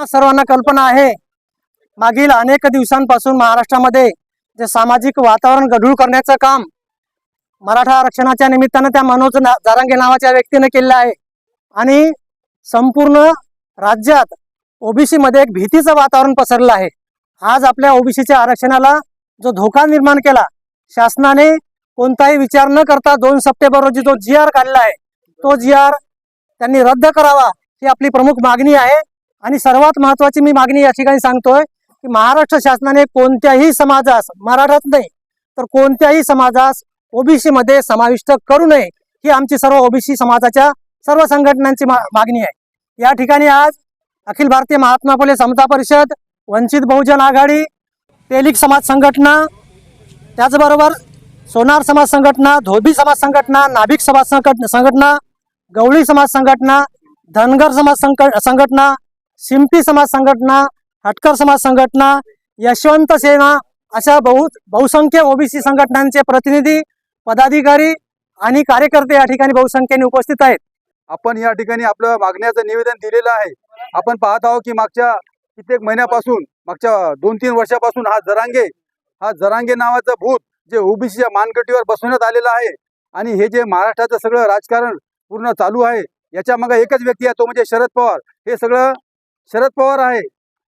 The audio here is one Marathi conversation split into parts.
सर्वांना कल्पना आहे. मागील अनेक दिवसांपासून महाराष्ट्रामध्ये जे सामाजिक वातावरण गढूळ करण्याचं काम मराठा आरक्षणाच्या निमित्तानं त्या मनोज ना- जारांगे नावाच्या व्यक्तीने केलेलं आहे. आणि संपूर्ण राज्यात ओबीसी मध्ये एक भीतीचं वातावरण पसरलं आहे. आज आपल्या ओबीसीच्या आरक्षणाला जो धोका निर्माण केला शासनाने कोणताही विचार न करता दोन सप्टेंबर रोजी जो जी आर काढला आहे तो जी आर त्यांनी रद्द करावा ही आपली प्रमुख मागणी आहे. आणि सर्वात महत्वाची मी मागणी या ठिकाणी सांगतोय की महाराष्ट्र शासनाने कोणत्याही समाजास मराठाच नाही तर कोणत्याही समाजास ओबीसी मध्ये समाविष्ट करू नये ही आमची सर्व ओबीसी समाजाच्या सर्व संघटनांची मा- मागणी आहे. या ठिकाणी आज अखिल भारतीय महात्मा फुले समता परिषद वंचित बहुजन आघाडी तेलिक समाज संघटना त्याचबरोबर सोनार समाज संघटना धोबी समाज संघटना नाभिक समाज संघट- संघटना गवळी समाज संघटना धनगर समाज संक- संघटना शिंपी समाज संघटना हटकर समाज संघटना यशवंत सेना अशा बहु बहुसंख्य ओबीसी संघटनांचे प्रतिनिधी पदाधिकारी आणि कार्यकर्ते या ठिकाणी बहुसंख्येने उपस्थित आहेत. आपण या ठिकाणी आपलं मागण्याचं निवेदन दिलेलं आहे. आपण पाहत आहोत की मागच्या कित्येक महिन्यापासून मागच्या दोन तीन वर्षापासून हा जरांगे हा जरांगे नावाचं भूत जे ओबीसीच्या मानगटीवर बसवण्यात आलेलं आहे आणि हे जे महाराष्ट्राचं सगळं राजकारण पूर्ण चालू आहे याच्या मागे एकच व्यक्ती आहे तो म्हणजे शरद पवार. हे सगळं शरद पवार आहे.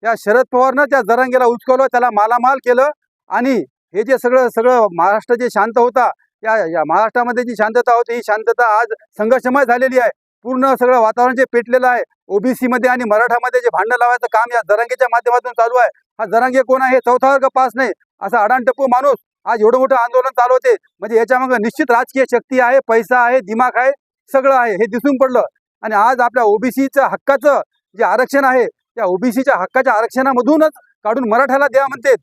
त्या शरद पवारनं त्या जरांगेला उचकवलं त्याला मालामाल केलं आणि हे जे सगळं सगळं महाराष्ट्र जे शांत होता या या महाराष्ट्रामध्ये जी शांतता होती ही शांतता आज संघर्षमय झालेली आहे. पूर्ण सगळं वातावरण जे पेटलेलं आहे ओबीसी मध्ये आणि मराठामध्ये जे भांडण लावायचं काम या जरांगेच्या माध्यमातून चालू आहे. हा जरांगे कोण आहे चौथा वर्ग पास नाही असा अडाणटप्पू माणूस आज एवढं मोठं आंदोलन चालवते म्हणजे याच्यामागे निश्चित राजकीय शक्ती आहे पैसा आहे दिमाग आहे सगळं आहे हे दिसून पडलं. आणि आज आपल्या ओबीसीच्या हक्काचं जे आरक्षण आहे त्या ओबीसीच्या हक्काच्या आरक्षणामधूनच काढून मराठ्याला द्या म्हणतात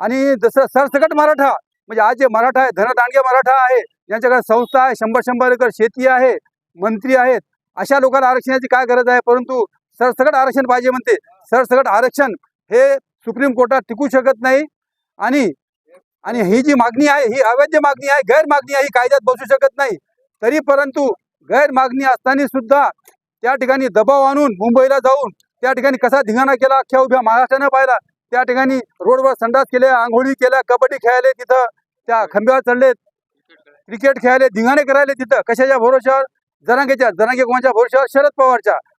आणि जसं सरसकट मराठा म्हणजे आज जे मराठा आहे धनदांडगे मराठा आहे यांच्याकडे संस्था आहे शंभर शंभर एकर शेती आहे मंत्री आहेत अशा लोकांना आरक्षणाची काय गरज आहे? परंतु सरसकट आरक्षण पाहिजे म्हणते. सरसकट आरक्षण हे सुप्रीम कोर्टात टिकू शकत नाही. आणि आणि ही जी मागणी आहे ही अवैध मागणी आहे गैरमागणी आहे ही कायद्यात बसू शकत नाही. तरी परंतु गैरमागणी असताना सुद्धा त्या ठिकाणी दबाव आणून मुंबईला जाऊन त्या ठिकाणी कसा धिंगाणा केला अख्ख्या उभ्या महाराष्ट्रानं पाहिला. त्या ठिकाणी रोडवर संडास केले आंघोळी केल्या कबड्डी खेळायले तिथं. त्या खंब्यावर चढले क्रिकेट खेळायले धिंगाणे करायले तिथं. कशाच्या भरोशावर जरांगेच्या जरांगे कोणाच्या भरोशावर शरद पवारच्या.